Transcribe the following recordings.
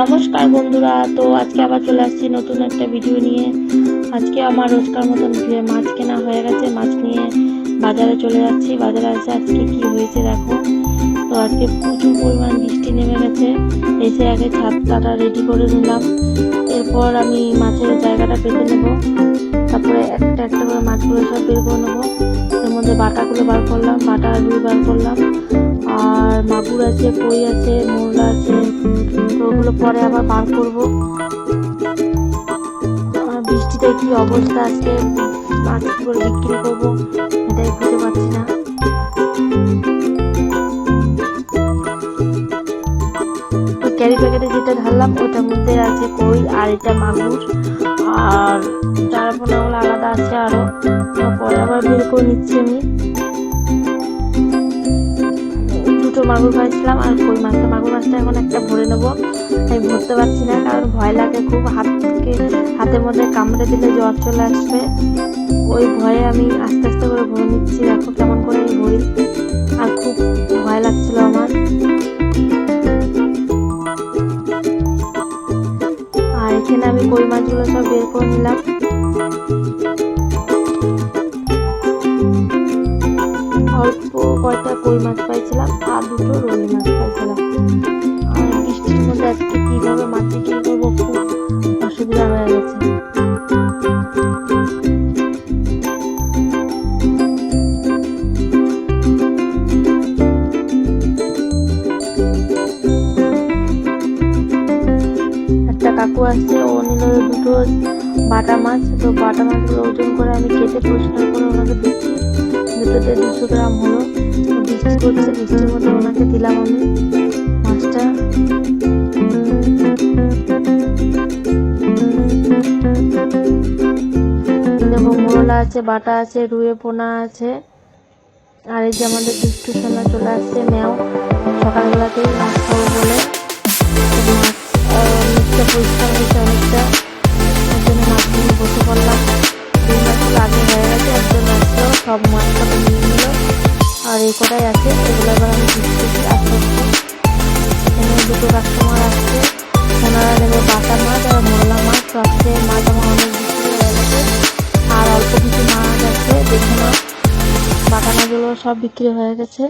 নমস্কার বন্ধুরা, তো আজকে আবার চলে আসছি নতুন একটা ভিডিও নিয়ে। আজকে আমার রোজকার মতন মাছ কেনা হয়ে গেছে, মাছ নিয়ে বাজারে চলে যাচ্ছি। বাজারে আসে আজকে কি হয়েছে দেখো। তো আজকে প্রচুর পরিমাণ বৃষ্টি নেমে গেছে। এসে আগে ছাদটাটা রেডি করে নিলাম। এরপর আমি মাছের জায়গাটা পেতে নেব। তারপরে একটা একটা করে মাছগুলো সব বের করে নেব। এর মধ্যে বাটাগুলো বার করলাম, বাটা রুই বার করলাম। আর মাগুর আছে কই আছে মোরলা আছে ওগুলো পরে আবার বার করব। বৃষ্টিতে কি অবস্থা আজকে? মাছ করে বিক্রি করব? এটাই বুঝতে পারছি না। ক্যারি প্যাকেটে যেটা ঢাললাম, ওটার মধ্যে আছে কই আর এটা মাগুর। আর চারাপোনাগুলো আলাদা আছে আরও। পরে আবার বের করে নিচ্ছি আমি। মাগুর পাইছিলাম আর কই মাছটা মাগুর মাছটা এখন একটা ভরে নেব। আমি ভরতে পারছি না, কারণ ভয় লাগে খুব। হাতকে হাতের মধ্যে কামড়ে দিলে জ্বর চলে আসবে। ওই ভয়ে আমি আস্তে আস্তে করে ভরে নিচ্ছি। দেখো কেমন করে আমি ভরি। আর খুব ভয় লাগছিল আমার। আর এখানে আমি কই মাছগুলো সব বের করে নিলাম। পাইছিলাম, আর দুটো রুই মাছ পাইছিলাম। বৃষ্টির মধ্যে আজকে কীভাবে মাছ বিক্রি করব খুব অসুবিধা হয়ে গেছে। কাকু আসছে, ও নিল দুটো বাটা মাছ। তো বাটা মাছগুলো ওজন করে আমি কেটে পরিষ্কার করে ওনাকে দিচ্ছি। দুটোতে দুশো গ্রাম হলো তো বৃষ্টি করছে বৃষ্টির মধ্যে ওনাকে দিলাম আমি। মাছটা। দেখো মোরলা আছে বাটা আছে রুয়ে পোনা আছে। আর এই যে আমাদের দুষ্টু সোনা চলে আসছে ম্যাও। সকালবেলাতেই মাছ খাব বলে। তো মাছ আহ, পরিষ্কার কটাই আছে এগুলো এবার আমি দিচ্ছি আস্তে আস্তে। এখানে দুটো কাস্টমার আসছে। ওনারা নেবে বাটা মাছ আর মোরলা মাছ। তো আজকে মাছ আমার অনেক বিক্রি হয়ে গেছে। আর অল্প কিছু মাছ আছে, দেখে নাও। বাটা মাছগুলো সব বিক্রি হয়ে গেছে।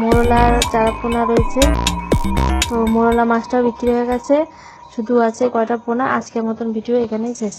মোরলার চারা রয়েছে। তো মোরলা মাছটাও বিক্রি হয়ে গেছে। শুধু আছে কয়টা পোনা, আজকের মতন ভিডিও এখানেই শেষ।